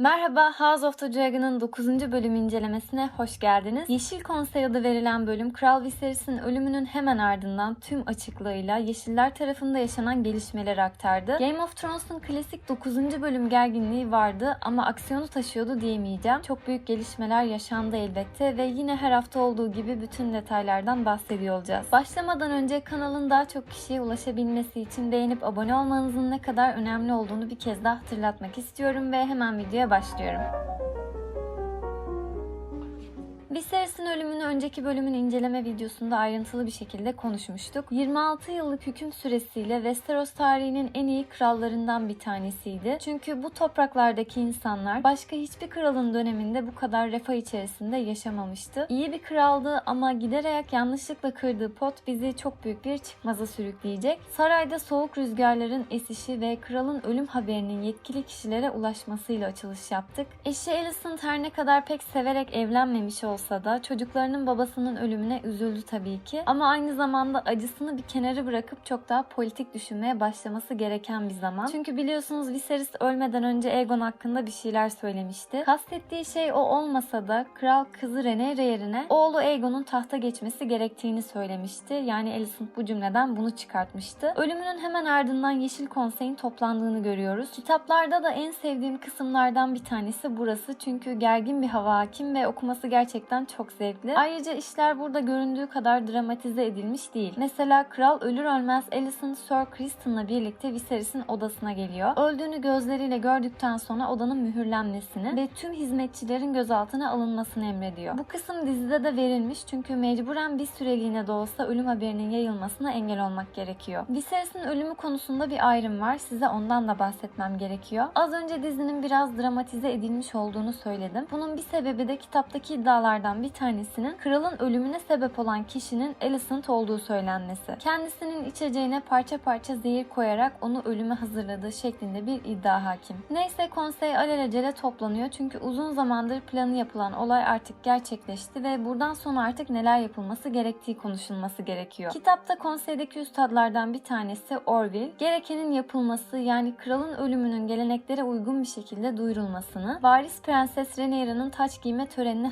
Merhaba, House of the Dragon'ın 9. bölüm incelemesine hoş geldiniz. Yeşil Konsey adı verilen bölüm, Kral Viserys'in ölümünün hemen ardından tüm açıklığıyla Yeşiller tarafında yaşanan gelişmeleri aktardı. Game of Thrones'un klasik 9. bölüm gerginliği vardı ama aksiyonu taşıyordu diyemeyeceğim. Çok büyük gelişmeler yaşandı elbette ve yine her hafta olduğu gibi bütün detaylardan bahsediyor olacağız. Başlamadan önce kanalın daha çok kişiye ulaşabilmesi için beğenip abone olmanızın ne kadar önemli olduğunu bir kez daha hatırlatmak istiyorum ve hemen videoya başlıyorum. Viserys'in ölümünü önceki bölümün inceleme videosunda ayrıntılı bir şekilde konuşmuştuk. 26 yıllık hüküm süresiyle Westeros tarihinin en iyi krallarından bir tanesiydi. Çünkü bu topraklardaki insanlar başka hiçbir kralın döneminde bu kadar refah içerisinde yaşamamıştı. İyi bir kraldı ama giderek yanlışlıkla kırdığı pot bizi çok büyük bir çıkmaza sürükleyecek. Sarayda soğuk rüzgarların esişi ve kralın ölüm haberinin yetkili kişilere ulaşmasıyla açılış yaptık. Eşi Alicent her ne kadar pek severek evlenmemiş olsa da çocuklarının babasının ölümüne üzüldü tabii ki. Ama aynı zamanda acısını bir kenara bırakıp çok daha politik düşünmeye başlaması gereken bir zaman. Çünkü biliyorsunuz Viserys ölmeden önce Aegon hakkında bir şeyler söylemişti. Kastettiği şey o olmasa da kral kızı Rhaenyra yerine oğlu Aegon'un tahta geçmesi gerektiğini söylemişti. Yani Alicent bu cümleden bunu çıkartmıştı. Ölümünün hemen ardından Yeşil Konsey'in toplandığını görüyoruz. Kitaplarda da en sevdiğim kısımlardan bir tanesi burası. Çünkü gergin bir hava hakim ve okuması gerçekten çok zevkli. Ayrıca işler burada göründüğü kadar dramatize edilmiş değil. Mesela kral ölür ölmez Alicent Sir Criston'la birlikte Viserys'in odasına geliyor. Öldüğünü gözleriyle gördükten sonra odanın mühürlenmesini ve tüm hizmetçilerin gözaltına alınmasını emrediyor. Bu kısım dizide de verilmiş çünkü mecburen bir süreliğine de olsa ölüm haberinin yayılmasına engel olmak gerekiyor. Viserys'in ölümü konusunda bir ayrım var. Size ondan da bahsetmem gerekiyor. Az önce dizinin biraz dramatize edilmiş olduğunu söyledim. Bunun bir sebebi de kitaptaki iddialardan bir tanesinin kralın ölümüne sebep olan kişinin Alicent olduğu söylenmesi. Kendisinin içeceğine parça parça zehir koyarak onu ölüme hazırladığı şeklinde bir iddia hakim. Neyse konsey alelacele toplanıyor çünkü uzun zamandır planı yapılan olay artık gerçekleşti ve buradan sonra artık neler yapılması gerektiği konuşulması gerekiyor. Kitapta konseydeki üstadlardan bir tanesi Orville, gerekenin yapılması yani kralın ölümünün geleneklere uygun bir şekilde duyurulmasını, varis prenses Rhaenyra'nın taç giyme törenine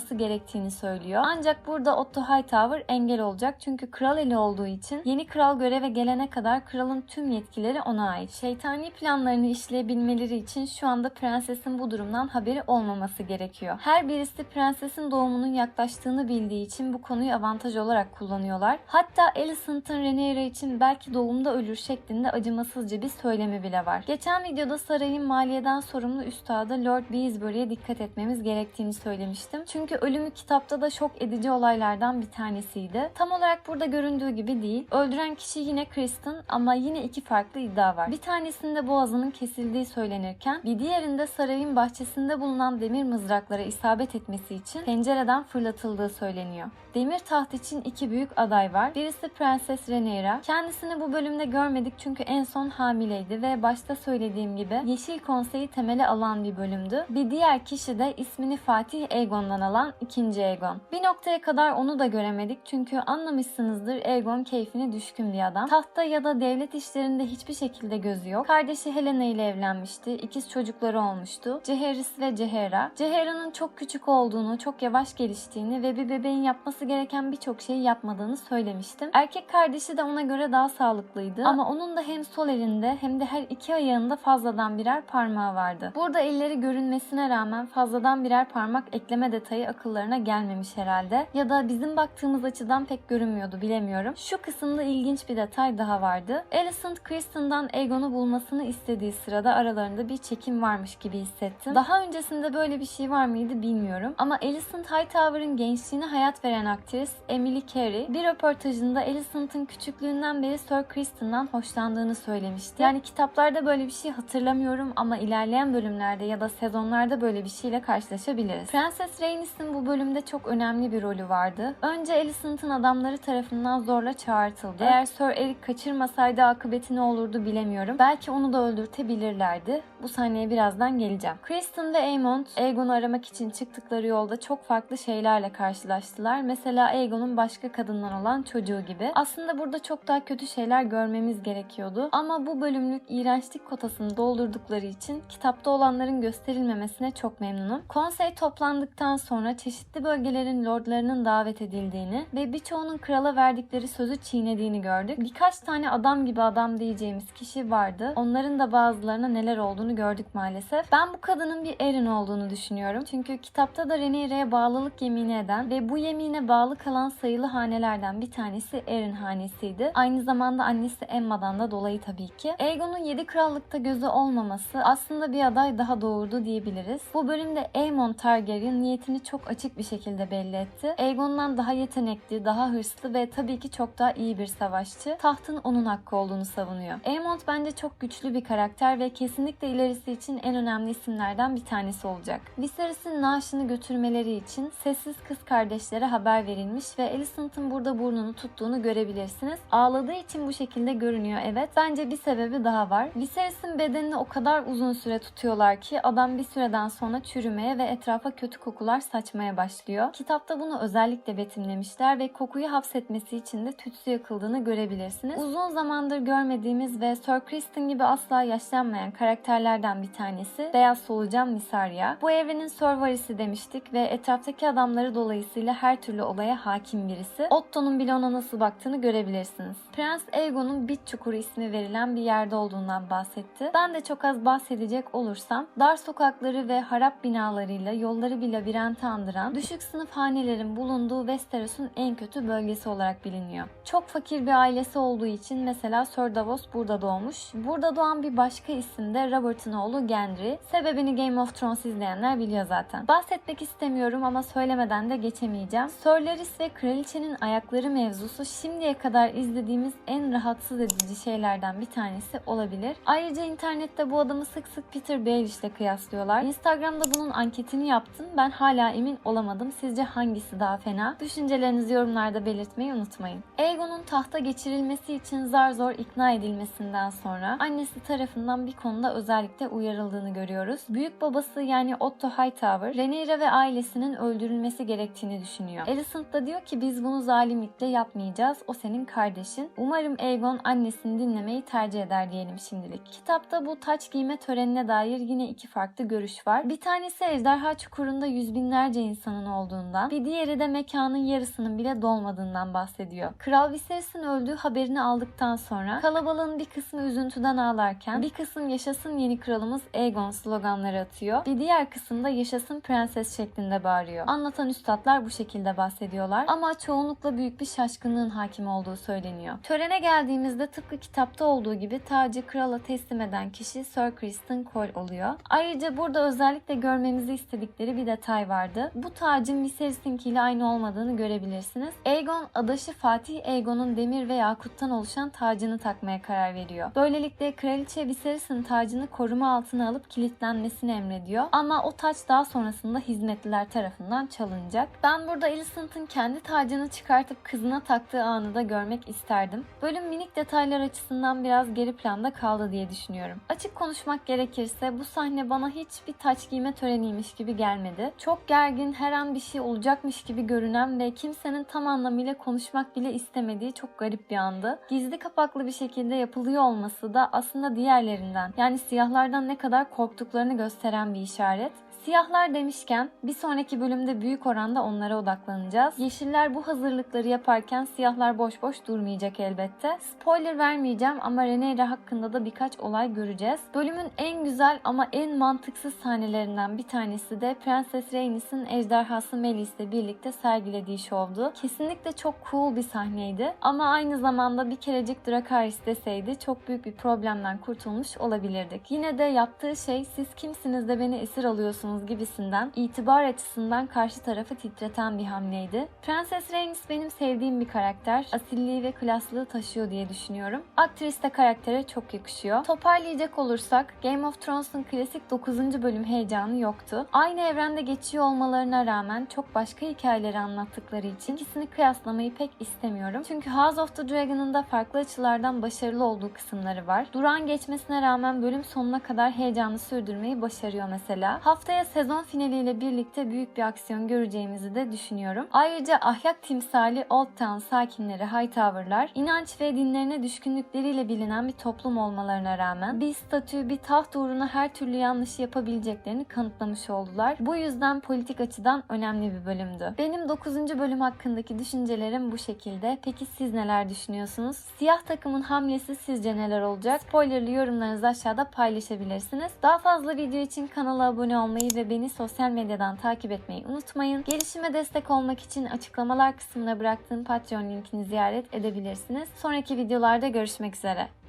hazırlanması gerektiğini söylüyor. Ancak burada Otto Hightower engel olacak çünkü kral eli olduğu için yeni kral göreve gelene kadar kralın tüm yetkileri ona ait. Şeytani planlarını işleyebilmeleri için şu anda prensesin bu durumdan haberi olmaması gerekiyor. Her birisi prensesin doğumunun yaklaştığını bildiği için bu konuyu avantaj olarak kullanıyorlar. Hatta Alicent'ın Rhaenyra için belki doğumda ölür şeklinde acımasızca bir söylemi bile var. Geçen videoda sarayın maliyeden sorumlu üstadı Lord Beesbury'e dikkat etmemiz gerektiğini söylemiştim. Çünkü ölümü kitapta da şok edici olaylardan bir tanesiydi. Tam olarak burada göründüğü gibi değil. Öldüren kişi yine Kristen ama yine iki farklı iddia var. Bir tanesinde boğazının kesildiği söylenirken bir diğerinde sarayın bahçesinde bulunan demir mızraklara isabet etmesi için pencereden fırlatıldığı söyleniyor. Demir taht için iki büyük aday var. Birisi Prenses Rhaenyra. Kendisini bu bölümde görmedik çünkü en son hamileydi ve başta söylediğim gibi Yeşil Konseyi temeli alan bir bölümdü. Bir diğer kişi de ismini Fatih Aegon'dan alan ikinci Aegon. Bir noktaya kadar onu da göremedik çünkü anlamışsınızdır Aegon keyfine düşkün bir adam. Tahta ya da devlet işlerinde hiçbir şekilde gözü yok. Kardeşi Helena ile evlenmişti. İkiz çocukları olmuştu. Ceheris ve Cehera. Cehera'nın çok küçük olduğunu, çok yavaş geliştiğini ve bir bebeğin yapması gereken birçok şeyi yapmadığını söylemiştim. Erkek kardeşi de ona göre daha sağlıklıydı. Ama onun da hem sol elinde hem de her iki ayağında fazladan birer parmağı vardı. Burada elleri görünmesine rağmen fazladan birer parmak ekleme detayı akıllarına gelmemiş herhalde. Ya da bizim baktığımız açıdan pek görünmüyordu bilemiyorum. Şu kısımda ilginç bir detay daha vardı. Alicent Kristen'dan Aegon'u bulmasını istediği sırada aralarında bir çekim varmış gibi hissettim. Daha öncesinde böyle bir şey var mıydı bilmiyorum. Ama Alicent Hightower'ın gençliğine hayat veren aktris Emily Carey bir röportajında Alicent'ın küçüklüğünden beri Sir Kristen'dan hoşlandığını söylemişti. Yani kitaplarda böyle bir şey hatırlamıyorum ama ilerleyen bölümlerde ya da sezonlarda böyle bir şeyle karşılaşabiliriz. Prenses Rhaenys Viserys'in bu bölümde çok önemli bir rolü vardı. Önce Alicent'ın adamları tarafından zorla çağırtıldı. Eğer Sir Eric kaçırmasaydı akıbeti ne olurdu bilemiyorum. Belki onu da öldürtebilirlerdi. Bu sahneye birazdan geleceğim. Kristen ve Aemond, Aegon'u aramak için çıktıkları yolda çok farklı şeylerle karşılaştılar. Mesela Aegon'un başka kadından olan çocuğu gibi. Aslında burada çok daha kötü şeyler görmemiz gerekiyordu. Ama bu bölümlük iğrençlik kotasını doldurdukları için kitapta olanların gösterilmemesine çok memnunum. Konsey toplandıktan sonra çeşitli bölgelerin lordlarının davet edildiğini ve birçoğunun krala verdikleri sözü çiğnediğini gördük. Birkaç tane adam gibi adam diyeceğimiz kişi vardı. Onların da bazılarına neler olduğunu gördük maalesef. Ben bu kadının bir Erin olduğunu düşünüyorum. Çünkü kitapta da Rhaenyra'ya bağlılık yemini eden ve bu yemine bağlı kalan sayılı hanelerden bir tanesi Erin hanesiydi. Aynı zamanda annesi Emma'dan da dolayı tabii ki. Aegon'un 7 krallıkta gözü olmaması aslında bir aday daha doğurdu diyebiliriz. Bu bölümde Aemon Targaryen niyetini çok açık bir şekilde belli etti. Aegon'dan daha yetenekli, daha hırslı ve tabii ki çok daha iyi bir savaşçı. Tahtın onun hakkı olduğunu savunuyor. Aemond bence çok güçlü bir karakter ve kesinlikle ilerisi için en önemli isimlerden bir tanesi olacak. Viserys'in naaşını götürmeleri için sessiz kız kardeşlere haber verilmiş ve Alicent'ın burada burnunu tuttuğunu görebilirsiniz. Ağladığı için bu şekilde görünüyor evet. Bence bir sebebi daha var. Viserys'in bedenini o kadar uzun süre tutuyorlar ki adam bir süreden sonra çürümeye ve etrafa kötü kokular saçmaya başlıyor. Kitapta bunu özellikle betimlemişler ve kokuyu hapsetmesi için de tütsü yakıldığını görebilirsiniz. Uzun zamandır görmediğimiz ve Sir Kristen gibi asla yaşlanmayan karakterlerden bir tanesi Beyaz Solucan Mysaria. Bu evrenin Sir Varys'i demiştik ve etraftaki adamları dolayısıyla her türlü olaya hakim birisi. Otto'nun bile ona nasıl baktığını görebilirsiniz. Prens Aegon'un Bit Çukuru ismi verilen bir yerde olduğundan bahsetti. Ben de çok az bahsedecek olursam dar sokakları ve harap binalarıyla yolları bir labirente andıran düşük sınıf hanelerin bulunduğu Westeros'un en kötü bölgesi olarak biliniyor. Çok fakir bir ailesi olduğu için mesela Sir Davos burada doğmuş. Burada doğan bir başka isim de Robert'ın oğlu Gendry. Sebebini Game of Thrones izleyenler biliyor zaten. Bahsetmek istemiyorum ama söylemeden de geçemeyeceğim. Sir Larys ve Kraliçenin ayakları mevzusu şimdiye kadar izlediğimiz en rahatsız edici şeylerden bir tanesi olabilir. Ayrıca internette bu adamı sık sık Peter Baelish ile kıyaslıyorlar. Instagram'da bunun anketini yaptım. Ben hala emin olamadım. Sizce hangisi daha fena? Düşüncelerinizi yorumlarda belirtmeyi unutmayın. Aegon'un tahta geçirilmesi için zar zor ikna edilmesinden sonra annesi tarafından bir konuda özellikle uyarıldığını görüyoruz. Büyük babası yani Otto Hightower, Rhaenyra ve ailesinin öldürülmesi gerektiğini düşünüyor. Alicent da diyor ki biz bunu zalimlikle yapmayacağız. O senin kardeşin. Umarım Aegon annesini dinlemeyi tercih eder diyelim şimdilik. Kitapta bu taç giyme törenine dair yine iki farklı görüş var. Bir tanesi ejderha çukurunda yüz binlerce insanın olduğundan, bir diğeri de mekanın yarısının bile dolmadığından bahsediyor. Kral Viserys'in öldüğü haberini aldıktan sonra kalabalığın bir kısmı üzüntüden ağlarken bir kısım yaşasın yeni kralımız Aegon sloganları atıyor. Bir diğer kısımda yaşasın prenses şeklinde bağırıyor. Anlatan üstadlar bu şekilde bahsediyorlar ama çoğunlukla büyük bir şaşkınlığın hakim olduğu söyleniyor. Törene geldiğimizde tıpkı kitapta olduğu gibi tacı krala teslim eden kişi Sir Kristen Cole oluyor. Ayrıca burada özellikle görmemizi istedikleri bir detay vardı. Bu tacın Viserys'inkiyle aynı olmadığını görebilirsiniz. Aegon adaşı Fatih Aegon'un demir ve yakuttan oluşan tacını takmaya karar veriyor. Böylelikle kraliçe Viserys'in tacını koruma altına alıp kilitlenmesini emrediyor. Ama o taç daha sonrasında hizmetliler tarafından çalınacak. Ben burada Alicent'ın kendi tacını çıkartıp kızına taktığı anı da görmek isterdim. Bölüm minik detaylar açısından biraz geri planda kaldı diye düşünüyorum. Açık konuşmak gerekirse bu sahne bana hiç bir taç giyme töreniymiş gibi gelmedi. Çok gergin, her an bir şey olacakmış gibi görünen ve kimsenin tam anlamıyla konuşmak bile istemediği çok garip bir andı. Gizli kapaklı bir şekilde yapılıyor olması da aslında diğerlerinden yani siyahlardan ne kadar korktuklarını gösteren bir işaret. Siyahlar demişken bir sonraki bölümde büyük oranda onlara odaklanacağız. Yeşiller bu hazırlıkları yaparken siyahlar boş boş durmayacak elbette. Spoiler vermeyeceğim ama Rhaenyra hakkında da birkaç olay göreceğiz. Bölümün en güzel ama en mantıksız sahnelerinden bir tanesi de Prenses Rhaenys'in ejderhası Melis'le birlikte sergilediği şovdu. Kesinlikle çok cool bir sahneydi ama aynı zamanda bir kerecik Dracarys deseydi çok büyük bir problemden kurtulmuş olabilirdik. Yine de yaptığı şey siz kimsiniz de beni esir alıyorsunuz gibisinden itibar açısından karşı tarafı titreten bir hamleydi. Prenses Rhaenys benim sevdiğim bir karakter. Asilliği ve klaslığı taşıyor diye düşünüyorum. Aktris de karaktere çok yakışıyor. Toparlayacak olursak Game of Thrones'un klasik 9. bölüm heyecanı yoktu. Aynı evrende geçiyor olmalarına rağmen çok başka hikayeleri anlattıkları için ikisini kıyaslamayı pek istemiyorum. Çünkü House of the Dragon'ın da farklı açılardan başarılı olduğu kısımları var. Duran geçmesine rağmen bölüm sonuna kadar heyecanı sürdürmeyi başarıyor mesela. Haftaya sezon finaliyle birlikte büyük bir aksiyon göreceğimizi de düşünüyorum. Ayrıca ahlak timsali Old Town sakinleri Hightower'lar inanç ve dinlerine düşkünlükleriyle bilinen bir toplum olmalarına rağmen bir statü, bir taht uğruna her türlü yanlışı yapabileceklerini kanıtlamış oldular. Bu yüzden politik açıdan önemli bir bölümdü. Benim 9. bölüm hakkındaki düşüncelerim bu şekilde. Peki siz neler düşünüyorsunuz? Siyah takımın hamlesi sizce neler olacak? Spoilerlı yorumlarınızı aşağıda paylaşabilirsiniz. Daha fazla video için kanala abone olmayı ve beni sosyal medyadan takip etmeyi unutmayın. Gelişime destek olmak için açıklamalar kısmına bıraktığım Patreon linkini ziyaret edebilirsiniz. Sonraki videolarda görüşmek üzere.